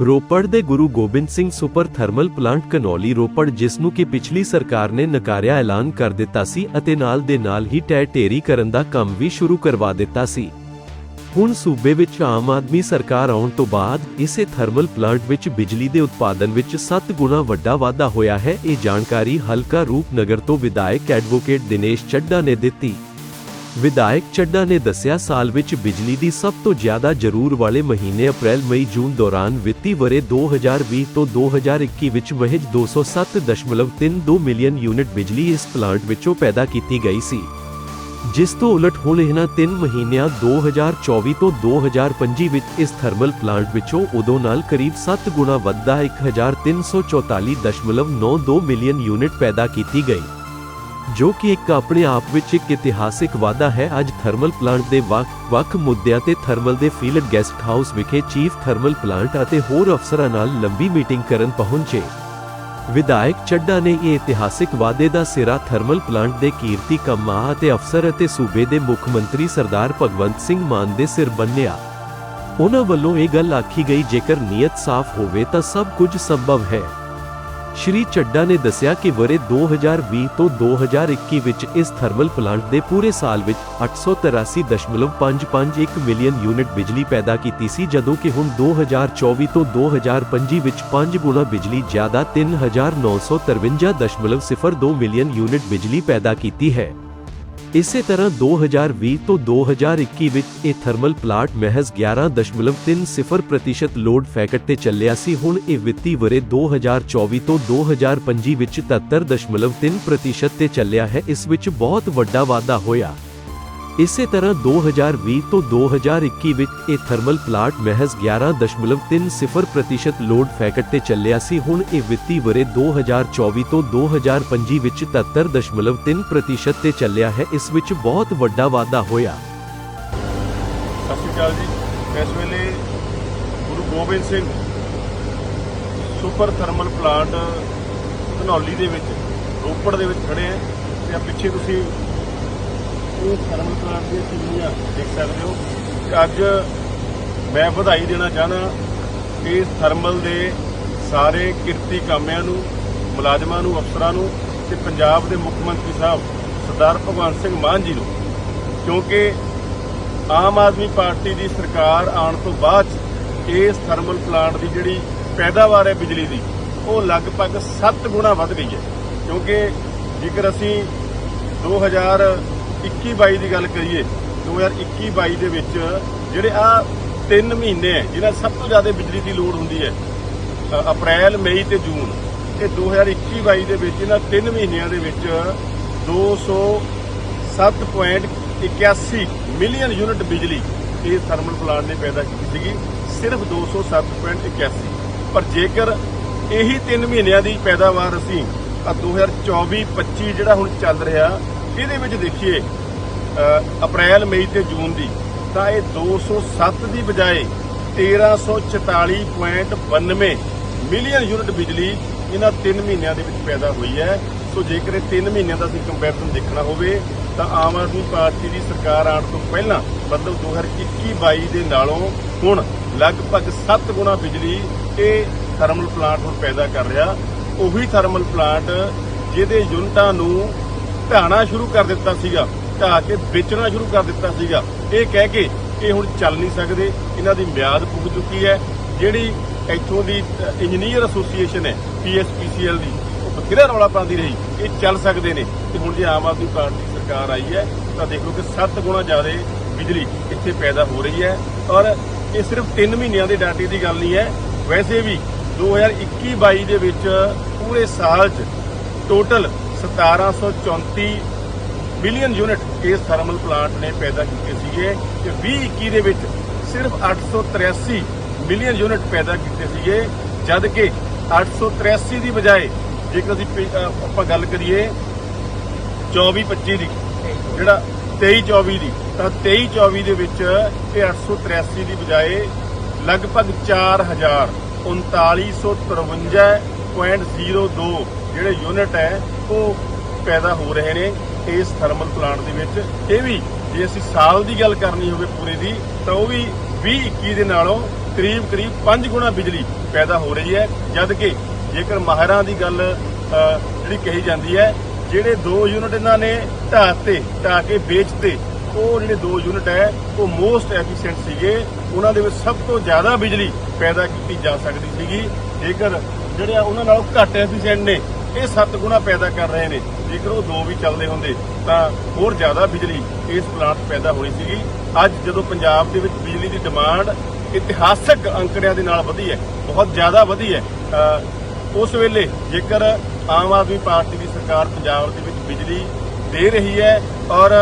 ਰੋਪੜ ਦੇ Guru Gobind Singh super thermal plant Kanauli Ropar, ਜਿਸ ਨੂੰ ਕਿ ਪਿਛਲੀ ਸਰਕਾਰ ਨੇ ਨਕਾਰਿਆ ਐਲਾਨ ਕਰ ਦਿੱਤਾ ਸੀ ਅਤੇ ਨਾਲ ਦੇ ਨਾਲ ਹੀ ਟੈ ਢੇਰੀ ਕਰਨ ਦਾ ਕੰਮ ਵੀ ਸ਼ੁਰੂ ਕਰਵਾ ਦਿੱਤਾ ਸੀ। ਹੁਣ ਸੂਬੇ ਵਿੱਚ ਆਮ ਆਦਮੀ ਸਰਕਾਰ ਆਉਣ ਤੋਂ ਬਾਅਦ ਇਸੇ ਥਰਮਲ ਪਲਾਂਟ ਵਿੱਚ ਬਿਜਲੀ ਦੇ ਉਤਪਾਦਨ ਵਿੱਚ 7 ਗੁਣਾ ਵੱਡਾ ਵਾਧਾ ਹੋਇਆ ਹੈ। ਇਹ ਜਾਣਕਾਰੀ ਹਲਕਾ ਰੂਪਨਗਰ ਤੋਂ ਵਿਧਾਇਕ ਐਡਵੋਕੇਟ ਦਿਨੇਸ਼ ਚੱਡਾ ਨੇ ਦਿੱਤੀ। ਵਿਧਾਇਕ ਚੱਡਾ ਨੇ ਦੱਸਿਆ, ਸਾਲ ਵਿੱਚ ਬਿਜਲੀ ਦੀ ਸਭ ਤੋਂ ਜ਼ਿਆਦਾ ਜ਼ਰੂਰ ਵਾਲੇ ਮਹੀਨੇ ਅਪ੍ਰੈਲ, ਮਈ, ਜੂਨ ਦੌਰਾਨ ਵਿੱਤੀ ਵਰੇ 2020 ਤੋਂ 2021 ਵਿੱਚ ਮਹਿਜ 207.32 ਮਿਲੀਅਨ ਯੂਨਿਟ ਬਿਜਲੀ ਇਸ ਪਲਾਂਟ ਵਿੱਚੋਂ ਪੈਦਾ ਕੀਤੀ ਗਈ ਸੀ। ਜਿਸ ਤੋਂ ਉਲਟ ਹੁਣ ਇਹਨਾਂ 3 ਮਹੀਨਿਆਂ 2024 ਤੋਂ 2025 ਵਿੱਚ ਇਸ ਥਰਮਲ ਪਲਾਂਟ ਵਿੱਚੋਂ ਉਦੋਂ ਨਾਲ ਕਰੀਬ 7 ਗੁਣਾ ਵੱਧਾ 1344.92 ਮਿਲੀਅਨ ਯੂਨਿਟ ਪੈਦਾ ਕੀਤੀ ਗਈ। ਜੋ ਕਿ ਇੱਕ ਆਪਣੇ ਆਪ ਵਿੱਚ ਇੱਕ ਇਤਿਹਾਸਿਕ ਵਾਧਾ ਹੈ। ਅੱਜ ਥਰਮਲ ਪਲਾਂਟ ਦੇ ਵੱਖ-ਵੱਖ ਮੁੱਦਿਆਂ ਤੇ ਥਰਮਲ ਦੇ ਫੀਲਡ ਗੈਸਟ ਹਾਊਸ ਵਿਖੇ ਚੀਫ ਥਰਮਲ ਪਲਾਂਟ ਅਤੇ ਹੋਰ ਅਫਸਰਾਂ ਨਾਲ ਲੰਬੀ ਮੀਟਿੰਗ ਕਰਨ ਪਹੁੰਚੇ। ਵਿਧਾਇਕ ਚੱਡਾ ਨੇ ਇਹ ਇਤਿਹਾਸਿਕ ਵਾਅਦੇ ਦਾ ਸਿਰਾ ਥਰਮਲ ਪਲਾਂਟ ਦੇ ਕੀਰਤੀ ਕੰਮਾਂ ਅਤੇ ਅਫਸਰ ਅਤੇ ਸੂਬੇ ਦੇ ਮੁੱਖ ਮੰਤਰੀ ਸਰਦਾਰ ਭਗਵੰਤ ਸਿੰਘ ਮਾਨ ਦੇ ਸਿਰ ਬੰਨਿਆ। ਉਹਨਾਂ ਵੱਲੋਂ ਇਹ ਗੱਲ ਆਖੀ ਗਈ, ਜੇਕਰ ਨੀਅਤ ਸਾਫ਼ ਹੋਵੇ ਤਾਂ ਸਭ ਕੁਝ ਸੰਭਵ ਹੈ। ਸ਼੍ਰੀ ਚੱਡਾ ਨੇ ਦੱਸਿਆ ਕਿ ਵਰੇ 2020 ਤੋਂ 2021 ਵਿੱਚ ਇਸ ਥਰਮਲ ਪਲਾਂਟ ਦੇ ਪੂਰੇ ਸਾਲ ਵਿੱਚ 883.551 ਮਿਲੀਅਨ ਯੂਨਿਟ ਬਿਜਲੀ ਪੈਦਾ ਕੀਤੀ ਸੀ, ਜਦੋਂ ਕਿ ਹੁਣ 2024 ਤੋਂ 2025 ਵਿੱਚ 5 ਗੁਣਾ ਬਿਜਲੀ, ਜ਼ਿਆਦਾ 3953.02 ਮਿਲੀਅਨ ਯੂਨਿਟ ਬਿਜਲੀ ਪੈਦਾ ਕੀਤੀ ਹੈ। ਇਸੇ ਤਰ੍ਹਾਂ 2020 ਤੋਂ 2021 ਵਿੱਚ ਇਹ ਥਰਮਲ ਪਲਾਂਟ ਮਹਿਜ਼ 11.30% ਲੋਡ ਫੈਕਟ ਤੇ ਚੱਲਿਆ ਸੀ। ਹੁਣ ਇਹ ਵਿੱਤੀ ਵਰੇ 2024 ਤੋਂ 2025 ਵਿੱਚ 77.3% ਤੇ ਚੱਲਿਆ ਹੈ। ਇਸ ਵਿੱਚ ਬਹੁਤ ਵੱਡਾ ਵਾਧਾ ਹੋਇਆ। ਇਸੇ ਤਰ੍ਹਾਂ 2020 ਤੋਂ 2021 ਵਿੱਚ ਇਹ ਥਰਮਲ ਪਲਾਂਟ ਮਹਿਜ਼ 11.30% ਲੋਡ ਫੈਕਟ ਤੇ ਚੱਲਿਆ ਸੀ। ਹੁਣ ਇਹ ਵਿੱਤੀ ਵਰੇ 2024 ਤੋਂ 2025 ਵਿੱਚ 77.3% ਤੇ ਚੱਲਿਆ ਹੈ। ਇਸ ਵਿੱਚ ਬਹੁਤ ਵੱਡਾ ਵਾਧਾ ਹੋਇਆ। ਸਤਿ ਸ਼੍ਰੀ ਅਕਾਲ ਜੀ। ਇਸ ਵੇਲੇ Guru Gobind Singh super thermal plant Ghanauli ਦੇ ਵਿੱਚ ਰੋਪੜ ਦੇ ਵਿੱਚ ਖੜੇ ਆ ਤੇ ਆ ਪਿੱਛੇ ਤੁਸੀਂ ਇਹ ਥਰਮਲ ਪਲਾਂਟ ਦੀਆਂ ਚਿਮਨੀਆਂ ਦੇਖ ਸਕਦੇ ਹੋ। ਅੱਜ ਮੈਂ ਵਧਾਈ ਦੇਣਾ ਚਾਹਨਾ ਇਸ ਥਰਮਲ ਦੇ ਸਾਰੇ ਕਿਰਤੀ ਕਾਮਿਆਂ ਨੂੰ, ਮੁਲਾਜ਼ਮਾਂ ਨੂੰ, ਅਫਸਰਾਂ ਨੂੰ ਤੇ ਪੰਜਾਬ ਦੇ ਮੁੱਖ ਮੰਤਰੀ ਸਾਹਿਬ ਸਰਦਾਰ ਭਗਵੰਤ ਸਿੰਘ ਮਾਨ ਜੀ ਨੂੰ, ਕਿਉਂਕਿ ਆਮ ਆਦਮੀ ਪਾਰਟੀ ਦੀ ਸਰਕਾਰ ਆਉਣ ਤੋਂ ਬਾਅਦ 'ਚ ਇਸ ਥਰਮਲ ਪਲਾਂਟ ਦੀ ਜਿਹੜੀ ਪੈਦਾਵਾਰ ਹੈ ਬਿਜਲੀ ਦੀ, ਉਹ ਲਗਭਗ 7 ਗੁਣਾ ਵੱਧ ਗਈ ਹੈ। ਕਿਉਂਕਿ ਜੇਕਰ ਅਸੀਂ 2021-22 ਦੀ ਗੱਲ ਕਰੀਏ 2021-22 ਦੇ ਵਿੱਚ ਜਿਹੜੇ ਆ 3 ਮਹੀਨੇ ਹੈ, ਜਿਹਨਾਂ ਸਭ ਤੋਂ ਜ਼ਿਆਦਾ ਬਿਜਲੀ ਦੀ ਲੋੜ ਹੁੰਦੀ ਹੈ ਅਪ੍ਰੈਲ, ਮਈ ਤੇ ਜੂਨ ਇਹ 2021-22 ਦੇ ਵਿੱਚ ਇਹਨਾਂ 3 ਮਹੀਨਿਆਂ ਦੇ ਵਿੱਚ 207.81 ਮਿਲੀਅਨ ਯੂਨਿਟ ਬਿਜਲੀ ਇਹ ਥਰਮਲ ਪਲਾਂਟ ਨੇ ਪੈਦਾ ਕੀਤੀ ਸੀਗੀ, ਸਿਰਫ 207.81 ਪਰ ਜੇਕਰ ਇਹੀ 3 ਮਹੀਨਿਆਂ ਦੀ ਪੈਦਾਵਾਰ ਅਸੀਂ ਆ 2024-25 ਜਿਹੜਾ ਹੁਣ ਚੱਲ ਰਿਹਾ ਇਹਦੇ ਵਿੱਚ ਦੇਖੀਏ ਅਪ੍ਰੈਲ, ਮਈ ਤੇ ਜੂਨ ਦੀ, ਤਾਂ ਇਹ 207 ਦੀ ਬਜਾਏ 1344.92 ਮਿਲੀਅਨ ਯੂਨਿਟ ਬਿਜਲੀ ਇਹਨਾਂ 3 ਮਹੀਨਿਆਂ ਦੇ ਵਿੱਚ ਪੈਦਾ ਹੋਈ ਹੈ। ਸੋ ਜੇਕਰ ਇਹ 3 ਮਹੀਨਿਆਂ ਦਾ ਅਸੀਂ ਕੰਪੈਰੀਜ਼ਨ ਦੇਖਣਾ ਹੋਵੇ, ਤਾਂ ਆਮ ਆਦਮੀ ਪਾਰਟੀ ਦੀ ਸਰਕਾਰ ਆਉਣ ਤੋਂ ਪਹਿਲਾਂ, ਮਤਲਬ 2021-22 ਦੇ ਨਾਲੋਂ ਹੁਣ ਲਗਭਗ 7 ਗੁਣਾ ਬਿਜਲੀ ਇਹ ਥਰਮਲ ਪਲਾਂਟ ਹੁਣ ਪੈਦਾ ਕਰ ਰਿਹਾ। ਉਹੀ ਥਰਮਲ ਪਲਾਂਟ ਜਿਹਦੇ ਯੂਨਿਟਾਂ ਨੂੰ ਢਾਣਾ ਸ਼ੁਰੂ ਕਰ ਦਿੱਤਾ ਸੀਗਾ, ਢਾਹ ਕੇ ਵੇਚਣਾ ਸ਼ੁਰੂ ਕਰ ਦਿੱਤਾ ਸੀਗਾ। ਇਹ ਕਹਿ ਕੇ ਇਹ ਹੁਣ ਚੱਲ ਨਹੀਂ ਸਕਦੇ, ਇਹਨਾਂ ਦੀ ਮਿਆਦ ਪੁੱਗ ਚੁੱਕੀ ਹੈ। ਜਿਹੜੀ ਇੱਥੋਂ ਦੀ ਇੰਜੀਨੀਅਰ ਐਸੋਸੀਏਸ਼ਨ ਹੈ ਪੀਐਸਪੀਸੀਐਲ ਦੀ, ਉਹ ਬਥੇਰਾ ਰੌਲਾ ਪਾਉਂਦੀ ਰਹੀ। ਇਹ ਚੱਲ ਸਕਦੇ ਨੇ। ਤੇ ਹੁਣ ਜੇ ਆਮ ਆਦਮੀ ਪਾਰਟੀ ਸਰਕਾਰ ਆਈ ਹੈ, ਤਾਂ ਦੇਖੋ ਕਿ 7 ਗੁਣਾ ਜ਼ਿਆਦਾ ਬਿਜਲੀ ਇੱਥੇ ਪੈਦਾ ਹੋ ਰਹੀ ਹੈ। ਔਰ ਇਹ ਸਿਰਫ 3 ਮਹੀਨਿਆਂ ਦੇ ਡਾਟੇ ਦੀ ਗੱਲ ਨਹੀਂ ਹੈ। ਵੈਸੇ ਵੀ 2021-22 ਦੇ ਵਿੱਚ ਪੂਰੇ ਸਾਲ 'ਚ ਟੋਟਲ 1734 ਮਿਲੀਅਨ ਯੂਨਿਟ ਇਸ ਥਰਮਲ ਪਲਾਂਟ ਨੇ ਪੈਦਾ ਕੀਤੇ ਸੀਗੇ ਤੇ 2021 ਦੇ ਵਿੱਚ ਸਿਰਫ 883 ਮਿਲੀਅਨ ਯੂਨਿਟ ਪੈਦਾ ਕੀਤੇ ਸੀਗੇ ਜਦ ਕਿ 883 ਦੀ ਬਜਾਏ ਜੇਕਰ ਅਸੀਂ ਆਪਾਂ ਗੱਲ ਕਰੀਏ 24 25 ਦੀ, ਜਿਹੜਾ 23 24 ਦੀ, ਤਾਂ 23 24 ਦੇ ਵਿੱਚ ਇਹ 883 ਦੀ ਬਜਾਏ ਲਗਭਗ 4000 3953.02 ਜਿਹੜੇ ਯੂਨਿਟ ਹੈ, ਉਹ ਪੈਦਾ ਹੋ ਰਹੇ ਨੇ ਇਸ ਥਰਮਲ ਪਲਾਂਟ ਦੇ ਵਿੱਚ। ਇਹ ਵੀ ਜੇ ਅਸੀਂ ਸਾਲ ਦੀ ਗੱਲ ਕਰਨੀ ਹੋਵੇ ਪੂਰੇ ਦੀ, ਤਾਂ ਉਹ ਵੀ 20 21 ਦੇ ਨਾਲੋਂ ਕਰੀਬ ਕਰੀਬ 5 ਗੁਣਾ ਬਿਜਲੀ ਪੈਦਾ ਹੋ ਰਹੀ ਹੈ। ਜਦ ਕਿ ਜੇਕਰ ਮਾਹਰਾਂ ਦੀ ਗੱਲ ਜਿਹੜੀ ਕਹੀ ਜਾਂਦੀ ਹੈ, ਜਿਹੜੇ ਦੋ ਯੂਨਿਟ ਇਹਨਾਂ ਨੇ ਢਾਹ ਤੇ, ਢਾਹ ਕੇ ਵੇਚਤੇ ਉਹ ਜਿਹੜੇ ਦੋ ਯੂਨਿਟ ਹੈ, ਉਹ ਮੋਸਟ ਐਫੀਸ਼ੀਐਂਟ ਸੀਗੇ। ਉਹਨਾਂ ਦੇ ਵਿੱਚ ਸਭ ਤੋਂ ਜ਼ਿਆਦਾ ਬਿਜਲੀ ਪੈਦਾ ਕੀਤੀ ਜਾ ਸਕਦੀ ਸੀਗੀ। ਜੇਕਰ ਜਿਹੜੇ ਉਹਨਾਂ ਨਾਲੋਂ ਘੱਟ ਐਫੀਸ਼ੀਐਂਟ ਨੇ ਇਹ 7 ਗੁਣਾ ਪੈਦਾ ਕਰ ਰਹੇ ਨੇ। ਜੇਕਰ ਉਹ ਦੋ ਵੀ ਚੱਲਦੇ ਹੁੰਦੇ, ਤਾਂ ਹੋਰ ਜ਼ਿਆਦਾ ਬਿਜਲੀ ਇਸ ਪਲਾਂਟ ਪੈਦਾ ਹੋਣੀ ਸੀਗੀ। ਅੱਜ ਜਦੋਂ ਪੰਜਾਬ ਦੇ ਵਿੱਚ ਬਿਜਲੀ ਦੀ ਡਿਮਾਂਡ ਇਤਿਹਾਸਕ ਅੰਕੜਿਆਂ ਦੇ ਨਾਲ ਵਧੀ ਹੈ, ਬਹੁਤ ਜ਼ਿਆਦਾ ਵਧੀ ਹੈ ਉਸ ਵੇਲੇ ਜੇਕਰ ਆਮ ਆਦਮੀ ਪਾਰਟੀ ਦੀ ਸਰਕਾਰ ਪੰਜਾਬ ਦੇ ਵਿੱਚ ਬਿਜਲੀ ਦੇ ਰਹੀ ਹੈ ਔਰ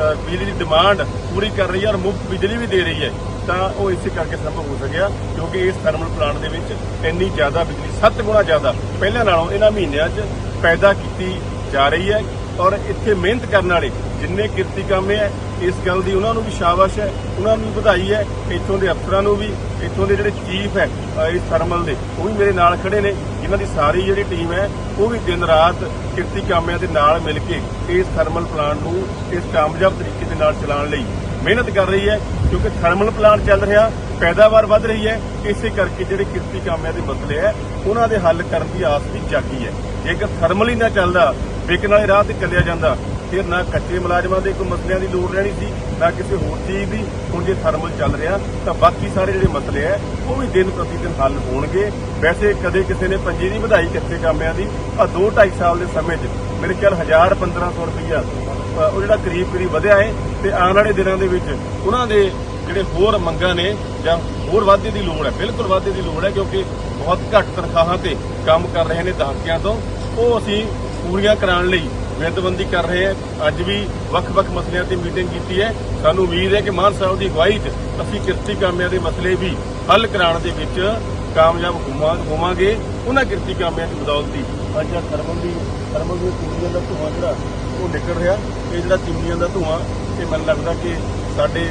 ਬਿਜਲੀ ਦੀ ਡਿਮਾਂਡ ਪੂਰੀ ਕਰ ਰਹੀ ਹੈ ਔਰ ਮੁਫਤ ਬਿਜਲੀ ਵੀ ਦੇ ਰਹੀ ਹੈ ਤਾਂ ਉਹ ਇਸੇ ਕਰਕੇ ਸੰਭਵ ਹੋ ਸਕਿਆ, ਕਿਉਂਕਿ ਇਸ ਥਰਮਲ ਪਲਾਂਟ ਦੇ ਵਿੱਚ ਇੰਨੀ ਜ਼ਿਆਦਾ ਬਿਜਲੀ 7 ਗੁਣਾ ਜ਼ਿਆਦਾ, ਪਹਿਲਾਂ ਨਾਲੋਂ ਇਹਨਾਂ ਮਹੀਨਿਆਂ 'ਚ ਪੈਦਾ ਕੀਤੀ ਜਾ ਰਹੀ ਹੈ ਔਰ ਇੱਥੇ ਮਿਹਨਤ ਕਰਨ ਵਾਲੇ ਜਿੰਨੇ ਕਿਰਤੀ ਕਾਮੇ ਹੈ, ਇਸ ਗੱਲ ਦੀ ਉਹਨਾਂ ਨੂੰ ਵੀ ਸ਼ਾਬਾਸ਼ ਹੈ, ਉਹਨਾਂ ਨੂੰ ਵੀ ਵਧਾਈ ਹੈ, ਇੱਥੋਂ ਦੇ ਅਫਸਰਾਂ ਨੂੰ ਵੀ, ਇੱਥੋਂ ਦੇ ਜਿਹੜੇ ਚੀਫ ਹੈ ਇਸ ਥਰਮਲ ਦੇ, ਉਹ ਵੀ ਮੇਰੇ ਨਾਲ ਖੜੇ ਨੇ, ਜਿਨ੍ਹਾਂ ਦੀ ਸਾਰੀ ਜਿਹੜੀ ਟੀਮ ਹੈ, ਉਹ ਵੀ ਦਿਨ ਰਾਤ ਕਿਰਤੀ ਕਾਮਿਆਂ ਦੇ ਨਾਲ ਮਿਲ ਕੇ ਇਸ ਥਰਮਲ ਪਲਾਂਟ ਨੂੰ ਇਸ ਕਾਮਯਾਬ ਤਰੀਕੇ ਦੇ ਨਾਲ ਚਲਾਉਣ ਲਈ ਮਿਹਨਤ ਕਰ ਰਹੀ ਹੈ ਕਿਉਂਕਿ ਥਰਮਲ ਪਲਾਂਟ ਚੱਲ ਰਿਹਾ, ਪੈਦਾਵਾਰ ਵੱਧ ਰਹੀ ਹੈ, ਇਸੇ ਕਰਕੇ ਜਿਹੜੇ ਕਿਰਤੀ ਕਾਮਿਆਂ ਦੇ ਮਸਲੇ ਹੈ, ਉਹਨਾਂ ਦੇ ਹੱਲ ਕਰਨ ਦੀ ਆਸ ਵੀ ਜਾਗੀ ਹੈ। ਜੇਕਰ ਥਰਮਲ ਹੀ ਨਾ ਚੱਲਦਾ, ਵਿਕਣ ਵਾਲੇ ਰਾਹ ਤੇ ਚੱਲਿਆ ਜਾਂਦਾ, ਫਿਰ ਨਾ ਕੱਚੇ ਮੁਲਾਜ਼ਮਾਂ ਦੇ ਕੋਈ ਮਸਲਿਆਂ ਦੀ ਲੋੜ ਰਹਿਣੀ ਸੀ, ਨਾ ਕਿਸੇ ਹੋਰ ਚੀਜ਼ ਦੀ। ਹੁਣ ਜੇ ਥਰਮਲ ਚੱਲ ਰਿਹਾ, ਤਾਂ ਬਾਕੀ ਸਾਰੇ ਜਿਹੜੇ ਮਸਲੇ ਹੈ, ਉਹ ਵੀ ਦਿਨ ਪ੍ਰਤੀ ਦਿਨ ਹੱਲ ਹੋਣਗੇ। ਵੈਸੇ ਕਦੇ ਕਿਸੇ ਨੇ ਪੰਜੀ ਨਹੀਂ ਵਧਾਈ ਕੱਚੇ ਕਾਮਿਆਂ ਦੀ ਆ 2 2.5 ਸਾਲ ਦੇ ਸਮੇਂ 'ਚ ਮੇਰੇ ਖਿਆਲ 1000 1500 ਰੁਪਈਆ ਉਹ ਜਿਹੜਾ ਕਰੀਬ ਕਰੀਬ ਵਧਿਆ ਹੈ ਤੇ ਆਉਣ ਵਾਲੇ ਦਿਨਾਂ ਦੇ ਵਿੱਚ ਉਹਨਾਂ ਦੇ ਜਿਹੜੇ ਹੋਰ ਮੰਗਾਂ ਨੇ ਜਾਂ ਹੋਰ ਵਾਧੇ ਦੀ ਲੋੜ ਹੈ, ਬਿਲਕੁਲ ਵਾਧੇ ਦੀ ਲੋੜ ਹੈ ਕਿਉਂਕਿ ਬਹੁਤ ਘੱਟ ਤਨਖਾਹਾਂ ਤੇ ਕੰਮ ਕਰ ਰਹੇ ਨੇ ਦਹਾਕਿਆਂ ਤੋਂ। ਉਹ ਅਸੀਂ ਪੂਰੀਆਂ ਕਰਾਉਣ ਲਈ ਮਿਹਨਤਬੰਦੀ ਕਰ ਰਹੇ ਹਾਂ। ਅੱਜ ਵੀ ਵੱਖ-ਵੱਖ ਮਸਲਿਆਂ ਤੇ ਮੀਟਿੰਗ ਕੀਤੀ ਹੈ। ਸਾਨੂੰ ਉਮੀਦ ਹੈ ਕਿ ਮਾਨ ਸਾਹਿਬ ਦੀ ਅਗਵਾਈ 'ਚ ਅਸੀਂ ਕਿਰਤੀ ਕਾਮਿਆਂ ਦੇ ਮਸਲੇ ਵੀ ਹੱਲ ਕਰਾਉਣ ਦੇ ਵਿੱਚ ਕਾਮਯਾਬ ਹੋਵਾਂ- ਹੋਵਾਂਗੇ। ਉਹਨਾਂ ਕਿਰਤੀ ਕਾਮਿਆਂ ਦੀ ਬਦੌਲਤੀ ਅੱਜ ਆ ਥਰਮਲ ਦੀ ਥਰਮਲ ਦੀ ਚਿਮਨੀਆਂ ਦਾ ਧੂਆਂ ਜਿਹੜਾ, ਉਹ ਨਿਕਲ ਰਿਹਾ। ਇਹ ਜਿਹੜਾ ਚਿਮਨੀਆਂ ਦਾ ਧੂਆਂ ਇਹ ਮੈਨੂੰ ਲੱਗਦਾ ਕਿ ਸਾਡੇ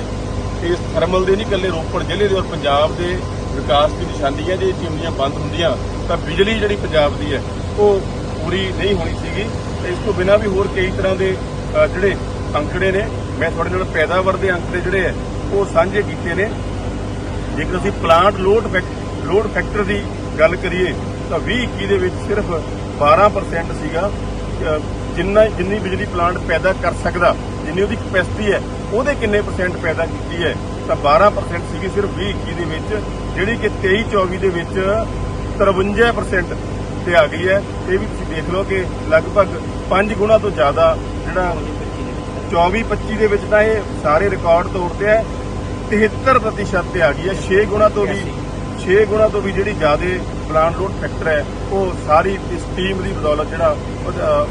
ਇਸ ਥਰਮਲ ਦੇ ਨਹੀਂ ਇਕੱਲੇ ਰੋਪੜ ਜ਼ਿਲ੍ਹੇ ਦੇ ਔਰ ਪੰਜਾਬ ਦੇ ਵਿਕਾਸ ਦੀ ਨਿਸ਼ਾਨੀ ਹੈ, ਜੇ ਇਹ ਚਿਮਨੀਆਂ ਬੰਦ ਹੁੰਦੀਆਂ ਤਾਂ ਬਿਜਲੀ ਜਿਹੜੀ ਪੰਜਾਬ ਦੀ ਹੈ, ਉਹ ਪੂਰੀ ਨਹੀਂ ਹੋਣੀ ਸੀਗੀ। ਇਸ ਤੋਂ ਬਿਨਾਂ ਵੀ ਹੋਰ ਕਈ ਤਰ੍ਹਾਂ ਦੇ ਜਿਹੜੇ ਅੰਕੜੇ ਨੇ, ਮੈਂ ਤੁਹਾਡੇ ਨਾਲ ਪੈਦਾਵਾਰ ਦੇ ਅੰਕੜੇ ਜਿਹੜੇ ਹੈ, ਉਹ ਸਾਂਝੇ ਕੀਤੇ ਨੇ। ਜੇਕਰ ਅਸੀਂ plant load fac- load factor ਦੀ ਗੱਲ ਕਰੀਏ, ਤਾਂ 2021 ਦੇ ਵਿੱਚ ਸਿਰਫ 12% ਸੀਗਾ ਜਿੰਨਾ, ਜਿੰਨੀ ਬਿਜਲੀ ਪਲਾਂਟ ਪੈਦਾ ਕਰ ਸਕਦਾ। ਜਿੰਨੀ ਉਹਦੀ ਕਪੈਸਿਟੀ ਹੈ ਉਹਦੇ ਕਿੰਨੇ ਪਰਸੈਂਟ ਪੈਦਾ ਕੀਤੀ ਹੈ ਤਾਂ 12% ਸੀਗੀ ਸਿਰਫ 2021 ਦੇ ਵਿੱਚ ਜਿਹੜੀ ਕਿ 23 24 ਦੇ ਵਿੱਚ 53% ਤੇ ਆ ਗਈ ਹੈ। ਇਹ ਵੀ ਤੁਸੀਂ ਦੇਖ ਲਓ ਕਿ ਲਗਭਗ 5 ਗੁਣਾ ਤੋਂ ਜ਼ਿਆਦਾ ਜਿਹੜਾ 24 25 ਦੇ ਵਿੱਚ ਤਾਂ ਇਹ ਸਾਰੇ ਰਿਕਾਰਡ ਤੋੜਦੇ ਆ 73% ਤੇ ਆ ਗਈ ਹੈ। 6 ਗੁਣਾ ਤੋਂ ਵੀ 6 ਗੁਣਾ ਤੋਂ ਵੀ ਜਿਹੜੀ ਜ਼ਿਆਦਾ ਪਲਾਂਟ ਲੋਡ ਫੈਕਟਰ ਹੈ ਉਹ ਸਾਰੀ ਇਸ ਟੀਮ ਦੀ ਬਦੌਲਤ ਜਿਹੜਾ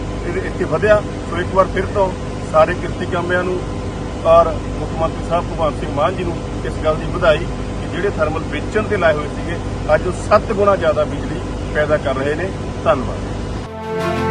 ਇੱਥੇ ਵਧਿਆ। ਸੋ ਇੱਕ ਵਾਰ ਫਿਰ ਤੋਂ ਸਾਰੇ ਕਿਰਤੀ ਕਾਮਿਆਂ ਨੂੰ ਔਰ ਮੁੱਖ ਮੰਤਰੀ ਸਾਹਿਬ ਭਗਵੰਤ ਸਿੰਘ ਮਾਨ ਜੀ ਨੂੰ ਇਸ ਗੱਲ ਦੀ ਵਧਾਈ ਕਿ ਜਿਹੜੇ ਥਰਮਲ ਵੇਚਣ ਤੇ ਲਾਏ ਹੋਏ ਸੀਗੇ, ਅੱਜ ਉਹ 7 ਗੁਣਾ ਜ਼ਿਆਦਾ ਬਿਜਲੀ ਪੈਦਾ ਕਰ ਰਹੇ ਨੇ। ਧੰਨਵਾਦ।